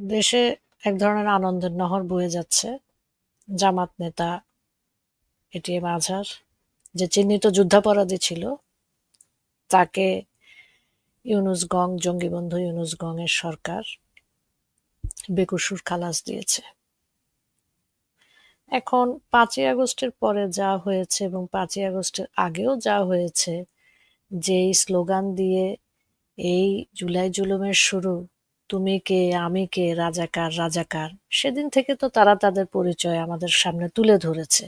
দেশে এক ধরনের আনন্দের নহর বয়ে যাচ্ছে। জামাত নেতা এটিএম আজহার, যে চিহ্নিত যুদ্ধাপরাধী ছিল, তাকে ইউনুস গং, জঙ্গিবন্ধু ইউনুস গং এর সরকার বেকুসুর খালাস দিয়েছে। এখন পাঁচই আগস্টের পরে যা হয়েছে এবং পাঁচই আগস্টের আগেও যা হয়েছে, যেই স্লোগান দিয়ে এই জুলাই জুলুমের শুরু তুমি কে, আমি কে, রাজাকার রাজাকার? সেদিন থেকে তো তারা তাদের পরিচয় আমাদের সামনে তুলে ধরেছে।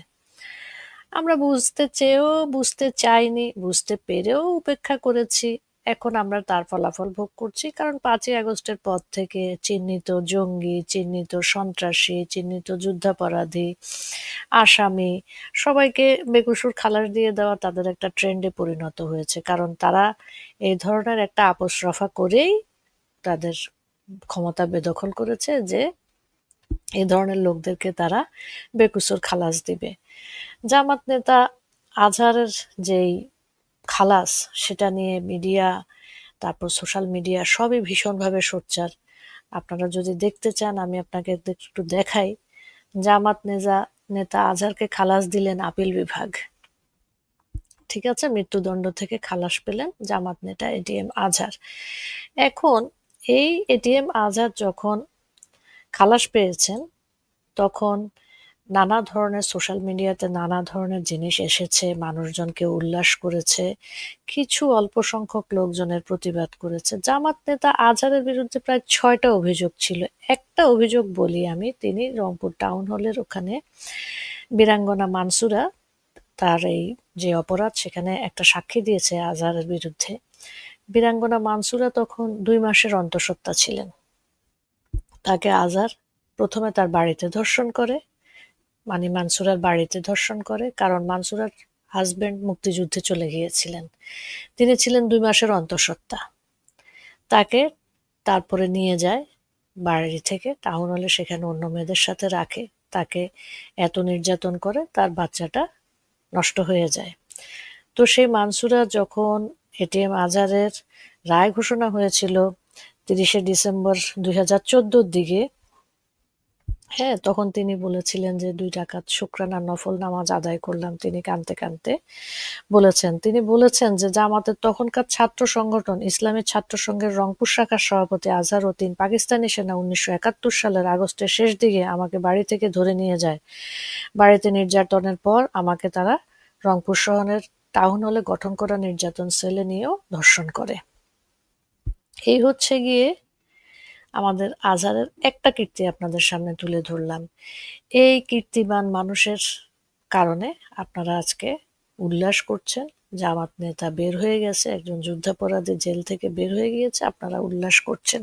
আমরা বুঝতে চেয়েও, বুঝতে চাইনি, বুঝতে পেরেও উপেক্ষা করেছি। এখন আমরা তার ফলাফল ভোগ করছি, কারণ পাঁচই আগস্টের পর থেকে চিহ্নিত জঙ্গি, চিহ্নিত সন্ত্রাসী, চিহ্নিত যুদ্ধাপরাধী, আসামি, সবাইকে বেকুসুর খালাস দিয়ে দেওয়া তাদের একটা ট্রেন্ডে পরিণত হয়েছে। কারণ তারা এই ধরনের একটা আপোষ রফা করেই তাদের ক্ষমতা বেদখল করেছে যে এই ধরনের লোকদেরকে তারা বেকুসুর খালাস দিবে। জামাত নেতা আজহারের যেই খালাস, সেটা নিয়ে মিডিয়া, তারপর সোশ্যাল মিডিয়া সবই ভীষণভাবে সোচ্চার। আপনারা যদি দেখতে চান, আমি আপনাকে একটু দেখাই। জামাত নেজা, নেতা আজহারকে খালাস দিলেন আপিল বিভাগ। ঠিক আছে, মৃত্যুদণ্ড থেকে খালাস পেলেন জামাত নেতা এটিএম আজহার। এখন এই এটিএম আজাদ যখন খালাস পেয়েছেন, তখন নানা ধরনের সোশ্যাল মিডিয়াতে নানা ধরনের জিনিস এসেছে, মানুষজনকে উল্লাস করেছে, কিছু অল্প সংখ্যক লোকজনের প্রতিবাদ করেছে। জামাত নেতা আজহারের বিরুদ্ধে প্রায় ছয়টা অভিযোগ ছিল। একটা অভিযোগ বলি আমি, তিনি রংপুর টাউন হলের ওখানে বীরাঙ্গনা মানসুরা, তার এই যে অপরাধ, সেখানে একটা সাক্ষী দিয়েছে আজহারের বিরুদ্ধে। বীরাঙ্গনা মানসুরা তখন দুই মাসের অন্তঃসত্ত্বা ছিলেন। তাকে আজার প্রথমে তার বাড়িতে ধর্ষণ করে মানে মানসুরার বাড়িতে ধর্ষণ করে, কারণ মানসুরার হাজব্যান্ড মুক্তিযুদ্ধে চলে গিয়েছিলেন। তিনি ছিলেন দুই মাসের অন্তঃসত্ত্বা। তাকে তারপরে নিয়ে যায় বাড়ি থেকে, টাউন হলে সেখানে অন্য মেয়েদের সাথে রাখে। তাকে এত নির্যাতন করে তার বাচ্চাটা নষ্ট হয়ে যায়। তো সেই মানসুরা যখন এটিএম আজারের রায় ঘোষণা হয়েছিল তিরিশে ডিসেম্বর দুই হাজার চোদ্দোর দিকে। হ্যাঁ তখন তিনি বলেছিলেন যে দুই টাকাত শুক্রানা নফল নামাজ আদায় করলাম, তিনি কানতে কানতে বলেছেন। তিনি বলেছেন যে জামাতের তখনকার ছাত্র সংগঠন ইসলামী ছাত্র সংঘের রংপুর শাখার সভাপতি আজহার উদ্দিন পাকিস্তানি সেনা উনিশশো একাত্তর সালের আগস্টের শেষ দিকে আমাকে বাড়ি থেকে ধরে নিয়ে যায়। বাড়িতে নির্যাতনের পর আমাকে তারা রংপুর শহরের টাউন হলে গঠন করা নির্যাতন সেলে নিয়েও ধর্ষণ করে। এই হচ্ছে গিয়ে আমাদের আজহারের একটা কীর্তি আপনাদের সামনে তুলে ধরলাম। এই কীর্তিমান মানুষের কারণে আপনারা আজকে উল্লাস করছেন জামাত নেতা বের হয়ে গেছে, একজন যুদ্ধাপরাধী জেল থেকে বের হয়ে গিয়েছে, আপনারা উল্লাস করছেন।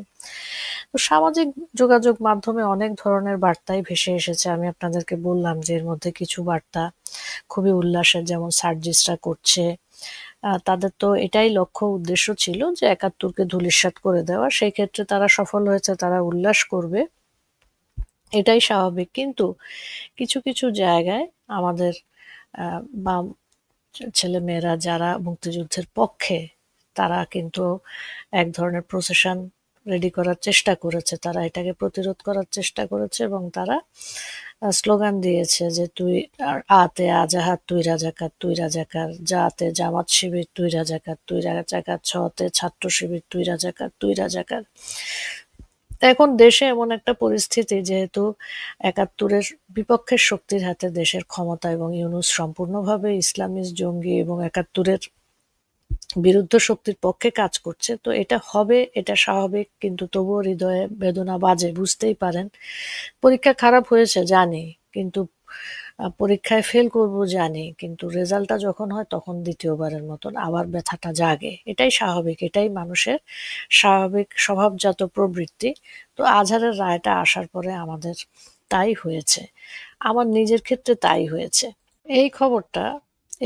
তো সামাজিক যোগাযোগ মাধ্যমে অনেক ধরনের বার্তাই ভেসে এসেছে। আমি আপনাদেরকে বললাম যে এর মধ্যে কিছু বার্তা খুবই উল্লাসের, যেমন সার্জিসরা করছে। তাদের তো এটাই লক্ষ্য উদ্দেশ্য ছিল যে একাত্তরকে ধূলিসাৎ করে দেওয়া। সেই ক্ষেত্রে তারা সফল হয়েছে, তারা উল্লাস করবে। এটাই স্বাভাবিক। কিন্তু কিছু কিছু জায়গায় আমাদের বাম ছেলে মেয়েরা যারা মুক্তিযুদ্ধের পক্ষে, তারা কিন্তু এক ধরনের প্রসেশন রেডি করার চেষ্টা করেছে। তারা এটাকে প্রতিরোধ করার চেষ্টা করেছে এবং তারা স্লোগান দিয়েছে যে তুই আতে আজাহাত, তুই রাজাকার তুই রাজাকার। জাতে জামাত শিবির, তুই রাজাকার তুই রাজাকার। ছতে ছাত্র শিবির, তুই রাজাকার তুই রাজাকার। এখন দেশে এমন একটা পরিস্থিতি যেহেতু একাত্তরের বিপক্ষের শক্তির হাতে দেশের ক্ষমতা এবং ইউনুস সম্পূর্ণভাবে ইসলামিস্ট, জঙ্গি এবং একাত্তরের বিরুদ্ধ শক্তির পক্ষে কাজ করছে। তো এটা হবে, এটা স্বাভাবিক, কিন্তু তবুও হৃদয়ে বেদনা বাজে, বুঝতেই পারেন। পরীক্ষা খারাপ হয়েছে জানি, কিন্তু পরীক্ষায় ফেল করব জানি, কিন্তু রেজাল্টটা যখন হয় তখন দ্বিতীয়বারের মতন আবার ব্যথাটা জাগে। এটাই স্বাভাবিক, এটাই মানুষের স্বাভাবিক স্বভাবজাত প্রবৃত্তি। তো আজহারের রায়টা আসার পরে আমাদের তাই হয়েছে। আমার নিজের ক্ষেত্রে তাই হয়েছে। এই খবরটা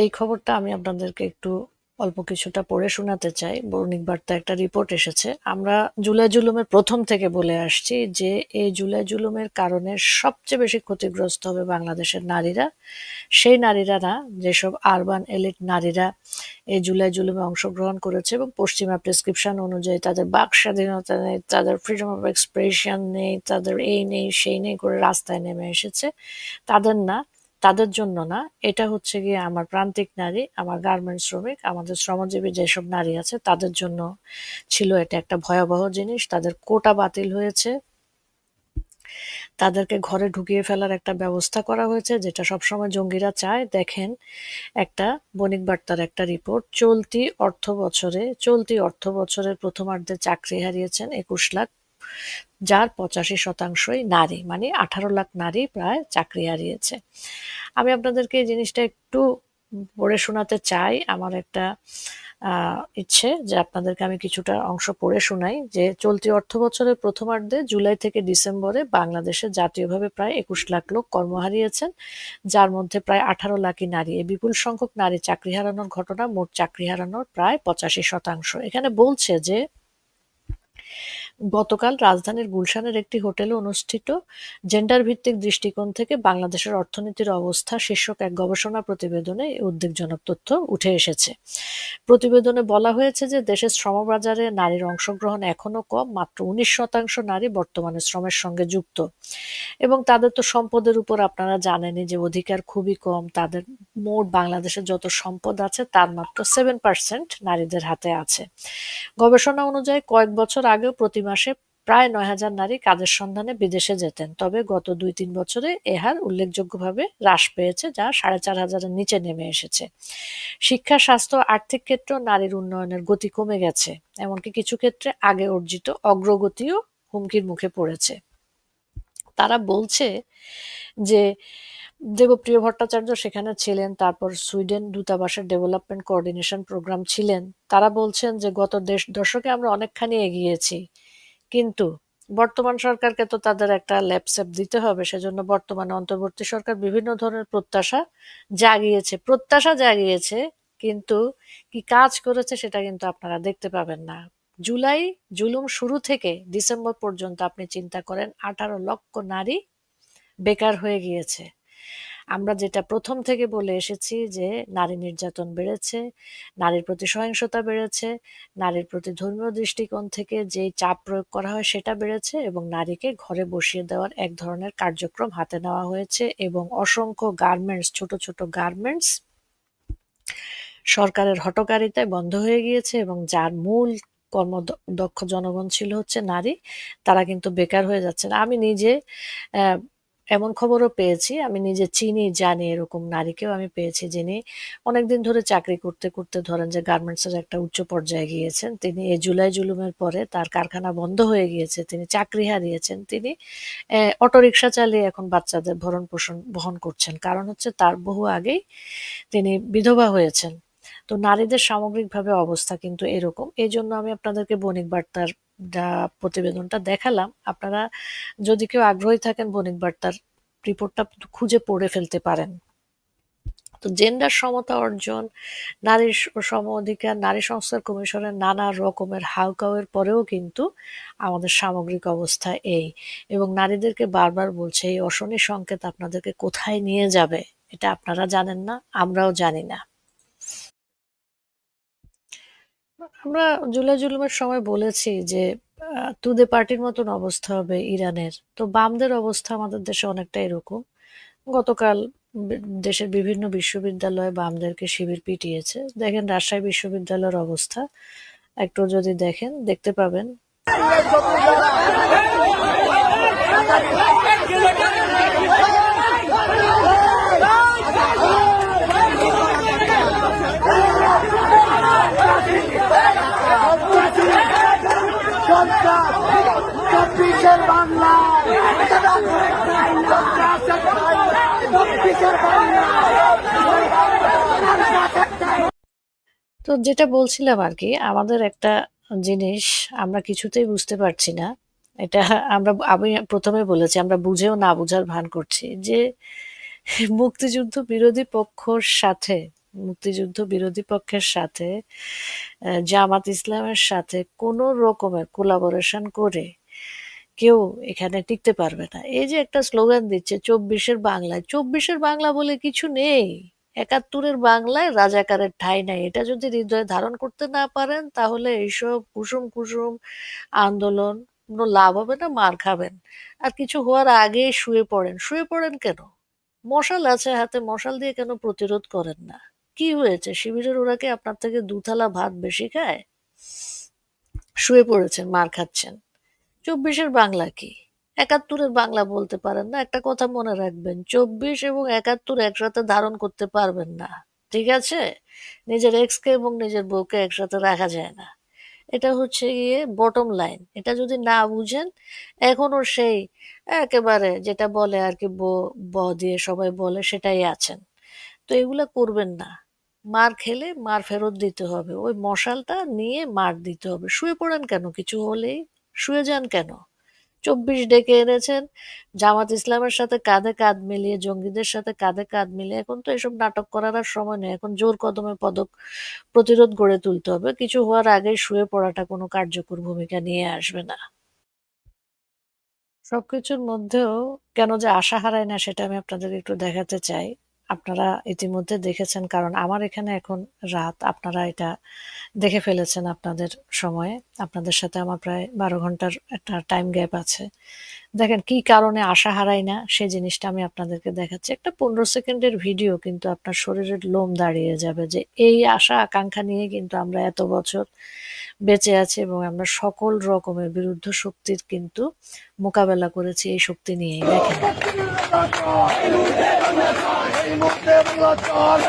এই খবরটা আমি আপনাদেরকে একটু অল্প কিছুটা পড়ে শোনাতে চাই। বণিক বার্তা একটা রিপোর্ট এসেছে। আমরা জুলাই জুলুমের প্রথম থেকে বলে আসছি যে, এই জুলাই জুলুমের কারণে সবচেয়ে বেশি ক্ষতিগ্রস্ত হবে বাংলাদেশের নারীরা। সেই নারীরা না, যেসব আরবান এলিট নারীরা এই জুলাই জুলুমে অংশগ্রহণ করেছে এবং পশ্চিমা প্রেসক্রিপশন অনুযায়ী তাদের বাক স্বাধীনতা নেই, তাদের ফ্রিডম অফ এক্সপ্রেশন নেই, তাদের এই নেই, সেই নেই করে রাস্তায় নেমে এসেছে, তাদের না তাদের জন্য না, এটা হচ্ছে গিয়ে আমার প্রান্তিক নারী, আমার গার্মেন্টস শ্রমিক, আমাদের শ্রমজীবী যেসব নারী আছে তাদের জন্য ছিল এটা একটা ভয়াবহ জিনিস। তাদের কোটা বাতিল হয়েছে। তাদেরকে ঘরে ঢুকিয়ে ফেলার একটা ব্যবস্থা করা হয়েছে, যেটা সবসময় জঙ্গিরা চায়। দেখেন, একটা বণিক বার্তার একটা রিপোর্ট চলতি অর্থ বছরে চলতি অর্থ বছরের প্রথমার্ধে চাকরি হারিয়েছেন একুশ লাখ যার পঁচাশি শতাংশই নারী মানে আঠারো লাখ নারী প্রায় চাকরি হারিয়েছে। আমি আপনাদেরকে এই জিনিসটা একটু পড়ে শোনাতে চাই। আমার একটা ইচ্ছে যে আপনাদেরকে আমি কিছুটা অংশ পড়ে শোনাই যে চলতি অর্থ বছরের প্রথমার্ধে জুলাই থেকে ডিসেম্বরে বাংলাদেশে জাতীয়ভাবে প্রায় একুশ লাখ লোক কর্ম হারিয়েছেন, যার মধ্যে প্রায় আঠারো লাখই নারী। এই বিপুল সংখ্যক নারী চাকরি হারানোর ঘটনা মোট চাকরি হারানোর প্রায় পঁচাশি শতাংশ। এখানে বলছে যে গতকাল রাজধানীর গুলশানের একটি হোটেলে অনুষ্ঠিত জেন্ডার ভিত্তিক দৃষ্টিকোণ থেকে বাংলাদেশের অর্থনীতির অবস্থা শীর্ষক এক গবেষণা প্রতিবেদনে উদ্বেগজনক তথ্য উঠে এসেছে। প্রতিবেদনে বলা হয়েছে যে দেশের শ্রমবাজারে নারীর অংশগ্রহণ এখনও কম, মাত্র উনিশ শতাংশ নারী বর্তমানে শ্রমের সঙ্গে যুক্ত। এবং তাদের তো সম্পদের উপর আপনারা জানেনই যে অধিকার খুবই কম, তাদের মোট বাংলাদেশের যত সম্পদ আছে তার মাত্র সেভেন পার্সেন্ট নারীদের হাতে আছে। গবেষণা অনুযায়ী কয়েক বছর আগেও প্রতি মাসে প্রায় নয় হাজার নারী কাজের সন্ধানে বিদেশে যেতেন। তবে গত দুই তিন বছরে এ হার উল্লেখযোগ্যভাবে হ্রাস পেয়েছে, যা সাড়ে চার হাজারের নিচে নেমে এসেছে। শিক্ষা, স্বাস্থ্য, আর্থিক ক্ষেত্রেও নারীর উন্নয়নের গতি কমে গেছে, এমনকি কিছু ক্ষেত্রে আগে অর্জিত অগ্রগতিও হুমকির মুখে পড়েছে। তারা বলছে যে দেবপ্রিয় ভট্টাচার্য সেখানে ছিলেন, তারপর সুইডেন দূতাবাসের ডেভেলপমেন্ট কোঅর্ডিনেশন প্রোগ্রাম ছিলেন। তারা বলছেন যে গত দেশ দশকে আমরা অনেকখানি এগিয়েছি কিন্তু বর্তমান সরকারকে তো তাদের একটা ল্যাপসেপ দিতে হবে, সেজন্য বর্তমানে অন্তর্বর্তী সরকার বিভিন্ন ধরনের প্রত্যাশা জাগিয়েছে। প্রত্যাশা জাগিয়েছে, কিন্তু কি কাজ করেছে সেটা কিন্তু আপনারা দেখতে পাবেন না। জুলাই, জুলুম শুরু থেকে ডিসেম্বর পর্যন্ত আপনি চিন্তা করেন, আঠারো লক্ষ নারী বেকার হয়ে গিয়েছে। আমরা যেটা প্রথম থেকে বলে এসেছি যে, নারী নির্যাতন বেড়েছে, নারীর প্রতি সহিংসতা বেড়েছে, নারীর প্রতি ধর্মীয় দৃষ্টিকোণ থেকে যে চাপ প্রয়োগ করা হয় সেটা বেড়েছে এবং নারীকে ঘরে বসিয়ে দেওয়ার এক ধরনের কার্যক্রম হাতে নেওয়া হয়েছে এবং অসংখ্য গার্মেন্টস ছোট ছোট গার্মেন্টস সরকারের হটকারিতায় বন্ধ হয়ে গিয়েছে এবং যার মূল কর্মদক্ষ জনগণ ছিল হচ্ছে নারী, তারা কিন্তু বেকার হয়ে যাচ্ছে আমি নিজে এমন খবরও পেয়েছি। আমি নিজে চিনি, জানি এরকম নারীকেও আমি পেয়েছি যিনি অনেকদিন ধরে চাকরি করতে করতে ধরেন যে গার্মেন্টসের একটা উচ্চ পর্যায়ে গিয়েছেন। তিনি এই জুলাই জুলুমের পরে তার কারখানা বন্ধ হয়ে গিয়েছে, তিনি চাকরি হারিয়েছেন। তিনি অটোরিকশা চালিয়ে এখন বাচ্চাদের ভরণ পোষণ, বহন করছেন। কারণ হচ্ছে তার বহু আগেই তিনি বিধবা হয়েছেন। তো নারীদের সামগ্রিকভাবে অবস্থা কিন্তু এরকম। এই জন্য আমি আপনাদেরকে বণিক বার্তার প্রতিবেদনটা দেখালাম। আপনারা যদি কেউ আগ্রহী থাকেন বণিক বার্তার রিপোর্টটা খুঁজে পড়ে ফেলতে পারেন। তো জেন্ডার সমতা অর্জন নারীর সম অধিকার, নারী সংস্কার কমিশনের নানা রকমের হাউকাউয়ের পরেও কিন্তু আমাদের সামগ্রিক অবস্থা এই এবং নারীদেরকে বারবার বলছে, এই অশনি সংকেত আপনাদেরকে কোথায় নিয়ে যাবে? এটা আপনারা জানেন না, আমরাও জানি না। আমরা জুলাই জুলুমের সময় বলেছি যে তুদে পার্টির মতন অবস্থা হবে ইরানের। তো বামদের অবস্থা আমাদের দেশে অনেকটা এরকম। গতকাল দেশের বিভিন্ন বিশ্ববিদ্যালয়ে বামদেরকে শিবির পিটিয়েছে। দেখেন রাজশাহী বিশ্ববিদ্যালয়ের অবস্থা। একটু যদি দেখেন, দেখতে পাবেন। তো যেটা বলছিলাম আর কি, আমাদের একটা জিনিস আমরা কিছুতেই বুঝতে পারছি না। এটা আমরা, আমি প্রথমে বলেছি, আমরা বুঝেও না বুঝার ভান করছি যে মুক্তিযুদ্ধ বিরোধী পক্ষর সাথে, মুক্তিযুদ্ধ বিরোধী পক্ষের সাথে জামাত ইসলামের সাথে কোনো রকমের কোলাবোরেশন করে কেউ এখানে টিকতে পারবে না। এই যে একটা স্লোগান দিচ্ছে, চব্বিশের বাংলায়। চব্বিশের বাংলা বলে কিছু নেই। একাত্তরের বাংলায় রাজাকারের ঠাঁই নাই। এটা যদি হৃদয়ে ধারণ করতে না পারেন, তাহলে এইসব কুসুম কুসুম আন্দোলন, কোনো লাভ হবে না, মার খাবেন। আর কিছু হওয়ার আগে শুয়ে পড়েন। শুয়ে পড়েন কেন? মশাল আছে হাতে, মশাল দিয়ে কেন প্রতিরোধ করেন না? কি হয়েছে? শিবিরের ওরা কি আপনার থেকে দুথালা ভাত বেশি খায়? শুয়ে পড়েছেন, মার খাচ্ছেন। চব্বিশের বাংলা কি? একাত্তরের বাংলা বলতে পারেন না, একটা কথা মনে রাখবেন, চব্বিশ এবং একাত্তর একসাথে ধারণ করতে পারবেন না, ঠিক আছে? নিজের এক্সকে এবং নিজের বউকে একসাথে রাখা যায় না। এটা হচ্ছে গিয়ে বটম লাইন এটা যদি না বুঝেন, এখনও সেই একেবারে যেটা বলে আর কি ব ব দিয়ে সবাই বলে সেটাই আছেন। তো এগুলা করবেন না, মার খেলে মার ফেরত দিতে হবে, ওই মশালটা নিয়ে মার দিতে হবে, শুয়ে পড়েন কেন? কিছু হলেই শুয়ে যান কেন? চব্বিশ ডেকে এনেছেন। জামাত ইসলামের সাথে কাঁধে কাঁধ মিলিয়ে, জঙ্গিদের সাথে কাঁধে কাঁধ মিলিয়ে এখন তো এসব নাটক করার আর সময় নেই। এখন জোর কদমে পদক প্রতিরোধ গড়ে তুলতে হবে। কিছু হওয়ার আগে শুয়ে পড়াটা কোনো কার্যকর ভূমিকা নিয়ে আসবে না। সবকিছুর মধ্যেও কেন যে আশা হারায় না সেটা আমি আপনাদের একটু দেখাতে চাই। আপনারা ইতিমধ্যে দেখেছেন, কারণ আমার এখানে এখন রাত। আপনারা এটা দেখে ফেলেছেন আপনাদের সময়ে। আপনাদের সাথে আমার প্রায় বারো ঘণ্টার একটা টাইম গ্যাপ আছে। দেখেন, কি কারণে আশা হারাই না সেই জিনিসটা আমি আপনাদেরকে দেখাচ্ছি। একটা পনেরো সেকেন্ডের ভিডিও কিন্তু আপনার শরীরের লোম দাঁড়িয়ে যাবে যে এই আশা আকাঙ্ক্ষা নিয়ে কিন্তু আমরা এত বছর বেঁচে আছি এবং আমরা সকল রকমের বিরুদ্ধ শক্তির কিন্তু মোকাবেলা করেছি এই শক্তি নিয়েই। দেখেন। বাংলা চল।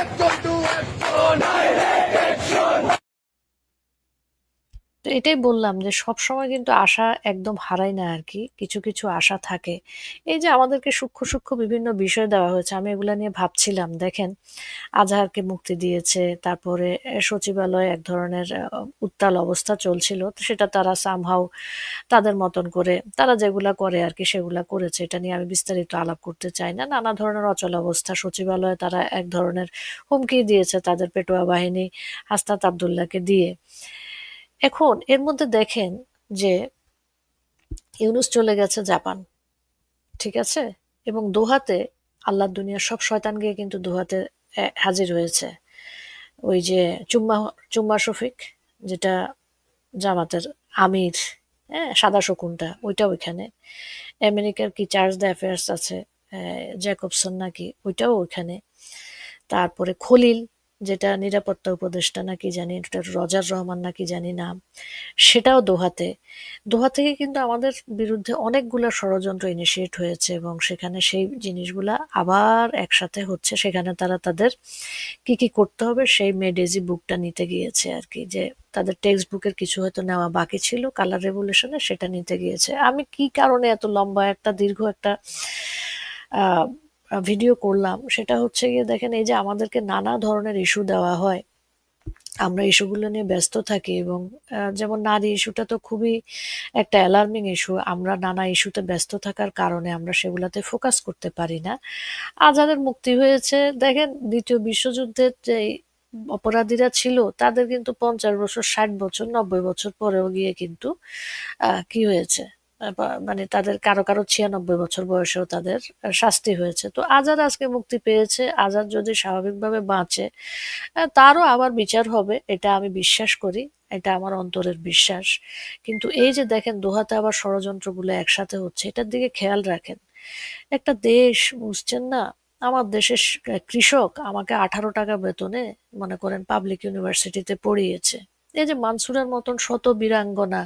একজন টু একজন তো এটাই বললাম যে সব সময় কিন্তু আশা একদম হারাই না আর কি কিছু কিছু আশা থাকে। এই যে আমাদেরকে সূক্ষ্ম সূক্ষ্ম বিভিন্ন বিষয় দেওয়া হয়েছে, আমি এগুলো নিয়ে ভাবছিলাম। দেখেন, আজহারকে মুক্তি দিয়েছে, তারপরে সচিবালয়ে এক ধরনের উত্তাল অবস্থা চলছিল। তো সেটা তারা সামহাও তাদের মতন করে, তারা যেগুলা করে আর কি সেগুলা করেছে। এটা নিয়ে আমি বিস্তারিত আলাপ করতে চাই না। নানা ধরনের অচল অবস্থা, সচিবালয়ে তারা এক ধরনের হুমকি দিয়েছে তাদের পেটোয়া বাহিনী হাস্তাত আবদুল্লাহকে দিয়ে। এখন এর মধ্যে দেখেন যে ইউনুস চলে গেছে জাপান, ঠিক আছে? এবং দোহাতে আল্লাহ দুনিয়ার সব শয়তান গিয়ে কিন্তু দোহাতে হাজির হয়েছে। ওই যে চুম্মা চুম্মা শফিক, যেটা জামাতের আমির হ্যাঁ সাদা শকুনটা ওইটা ওইখানে আমেরিকার কি চার্জ দ্য অ্যাফেয়ার্স আছে জ্যাকবসন নাকি, ওইটাও ওইখানে। তারপরে খলিল যেটা নিরাপত্তা উপদেষ্টা নাকি জানি, এটা রজার রহমান নাকি জানি না, সেটাও দোহাতে। দোহা থেকে কিন্তু আমাদের বিরুদ্ধে অনেকগুলো ষড়যন্ত্র ইনিশিয়েট হয়েছে এবং সেখানে সেই জিনিসগুলা আবার একসাথে হচ্ছে। সেখানে তারা তাদের কি কি করতে হবে সেই মেডেজি বুকটা নিতে গিয়েছে আর কি, যে তাদের টেক্সট বুকের কিছু হয়তো নেওয়া বাকি ছিল কালার রেভলিউশনে সেটা নিতে গিয়েছে। আমি কি কারণে এত লম্বা একটা, দীর্ঘ একটা ভিডিও করলাম, সেটা হচ্ছে গিয়ে দেখেন এই যে আমাদেরকে নানা ধরনের ইস্যু দেওয়া হয়। আমরা ইস্যুগুলো নিয়ে ব্যস্ত থাকি এবং যেমন নারী ইস্যুটা তো খুবই একটা অ্যালার্মিং ইস্যু আমরা নানা ইস্যুতে ব্যস্ত থাকার কারণে আমরা সেগুলোতে ফোকাস করতে পারি না। আজাদের মুক্তি হয়েছে, দেখেন দ্বিতীয় বিশ্বযুদ্ধের যে অপরাধীরা ছিল, তাদের কিন্তু পঞ্চাশ বছর, ষাট বছর, নব্বই বছর পরেও গিয়ে কিন্তু কি হয়েছে? মানে তাদের কারও কারও ছিয়ানব্বই বছর বয়সেও তাদের শাস্তি হয়েছে। তো আজাদ আজকে মুক্তি পেয়েছে। আজাদ যদি স্বাভাবিকভাবে বাঁচে তারও আবার বিচার হবে, এটা আমি বিশ্বাস করি, এটা আমার অন্তরের বিশ্বাস। কিন্তু এই যে দেখেন, দোহাতে আবার ষড়যন্ত্রগুলো একসাথে হচ্ছে, এটার দিকে খেয়াল রাখেন। একটা দেশ, বুঝছেন না? আমার দেশের কৃষক আমাকে আঠারো টাকা বেতনে, মনে করেন পাবলিক ইউনিভার্সিটিতে পড়িয়েছে। এই যে মানসুরের মতন শত বীরাঙ্গনা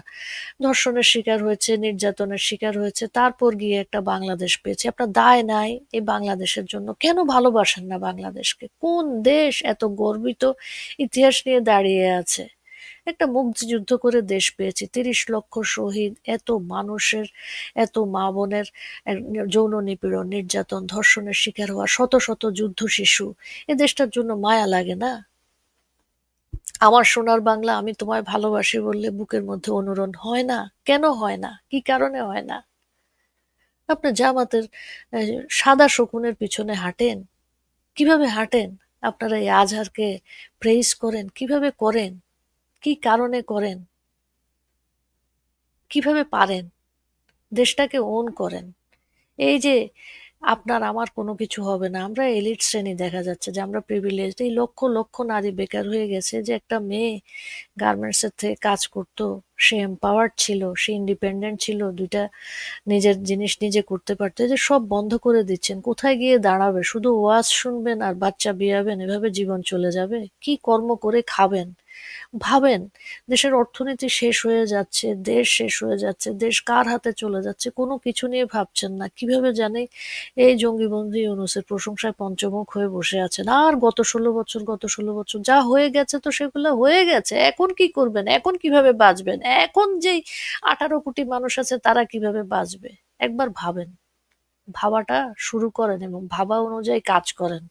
ধর্ষণের শিকার হয়েছে, নির্যাতনের শিকার হয়েছে, তারপর গিয়ে একটা বাংলাদেশ পেয়েছে। আপনার দায় নাই এই বাংলাদেশের জন্য। কেন ভালোবাসেন না বাংলাদেশকে? কোন দেশ এত গর্বিত ইতিহাস নিয়ে দাঁড়িয়ে আছে? একটা মুক্তিযুদ্ধ করে দেশ পেয়েছি, তিরিশ লক্ষ শহীদ, এত মানুষের, এত মা বোনের যৌন নিপীড়ন, নির্যাতন, ধর্ষণের শিকার হওয়া, শত শত যুদ্ধ শিশু এ দেশটার জন্য মায়া লাগে না? আমার সোনার বাংলা আমি তোমায় ভালোবাসি বললে বুকের মধ্যে অনুরণ হয় না? কেন হয় না? কি কারণে হয় না? আপনার জামাতের সাদা শকুনের পিছনে হাঁটেন? কীভাবে হাঁটেন? আপনারা এই আজহারকে প্রেইজ করেন? কীভাবে করেন? কি কারণে করেন? কীভাবে পারেন? দেশটাকে ওন করেন? এই যে আপনার আমার কোনো কিছু হবে না। আমরা এলিট শ্রেণি দেখা যাচ্ছে যে আমরা প্রিভিলেজ এই লক্ষ লক্ষ নারী বেকার হয়ে গেছে যে একটা মেয়ে গার্মেন্টসের থেকে কাজ করতো, সে এম্পাওয়ার্ড ছিল, সে ইন্ডিপেন্ডেন্ট ছিল, দুইটা নিজের জিনিস নিজে করতে পারতো যে সব বন্ধ করে দিচ্ছেন। কোথায় গিয়ে দাঁড়াবে? শুধু ওয়াজ শুনবেন আর বাচ্চা বিয়াবেন, এভাবে জীবন চলে যাবে? কি কর্ম করে খাবেন? ভাবেন, দেশের অর্থনীতি শেষ হয়ে যাচ্ছে, দেশ শেষ হয়ে যাচ্ছে, দেশ কার হাতে চলে যাচ্ছে, কোনো কিছু নিয়ে ভাবছেন না। কীভাবে জানে এই জঙ্গিবন্দি ইউনুসের প্রশংসায় পঞ্চমুখ হয়ে বসে আছেন। আর গত ষোলো বছর, গত ষোলো বছর যা হয়ে গেছে তো সেগুলো হয়ে গেছে, এখন কি করবেন? এখন কীভাবে বাঁচবেন? এখন যেই আঠারো কোটি মানুষ আছে তারা কীভাবে বাঁচবে? একবার ভাবেন। ভাবাটা শুরু করেন এবং ভাবা অনুযায়ী কাজ করেন।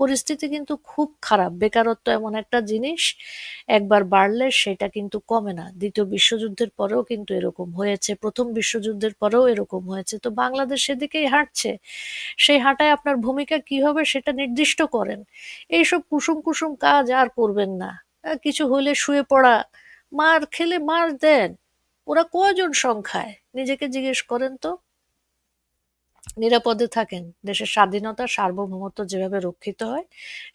পরিস্থিতি কিন্তু খুব খারাপ। বেকারত্ব এমন একটা জিনিস একবার বাড়লে সেটা কিন্তু কমে না। দ্বিতীয় বিশ্বযুদ্ধের পরেও কিন্তু এরকম হয়েছে। প্রথম বিশ্বযুদ্ধের পরেও এরকম হয়েছে। তো বাংলাদেশ সেদিকেই হাঁটছে। সেই হাঁটায় আপনার ভূমিকা কি হবে সেটা নির্দিষ্ট করেন। এইসব কুসুম কুসুম কাজ আর করবেন না। কিছু হলে শুয়ে পড়া, মার খেলে মার দেন। ওরা কয়জন সংখ্যায়? নিজেকে জিজ্ঞেস করেন তো। নিরাপদে থাকেন। দেশের স্বাধীনতা, সার্বভৌমত্ব যেভাবে রক্ষিত হয়,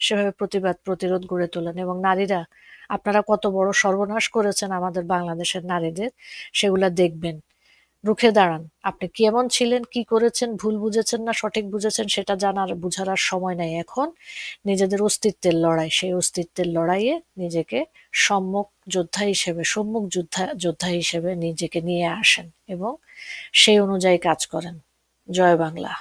সেভাবে প্রতিবাদ, প্রতিরোধ গড়ে তোলেন এবং নারীরা, আপনারা কত বড় সর্বনাশ করেছেন আমাদের বাংলাদেশের নারীদের, সেগুলা দেখবেন। রুখে দাঁড়ান, আপনি কেমন ছিলেন, কি করেছেন, ভুল বুঝেছেন না, সঠিক বুঝেছেন, সেটা জানার, বুঝার আর সময় নাই এখন। নিজেদের অস্তিত্বের লড়াই, সেই অস্তিত্বের লড়াইয়ে নিজেকে সম্মুখ যোদ্ধা হিসেবে, সম্মুখ যোদ্ধা যোদ্ধা হিসেবে নিজেকে নিয়ে আসেন এবং সেই অনুযায়ী কাজ করেন। জয় বাংলা।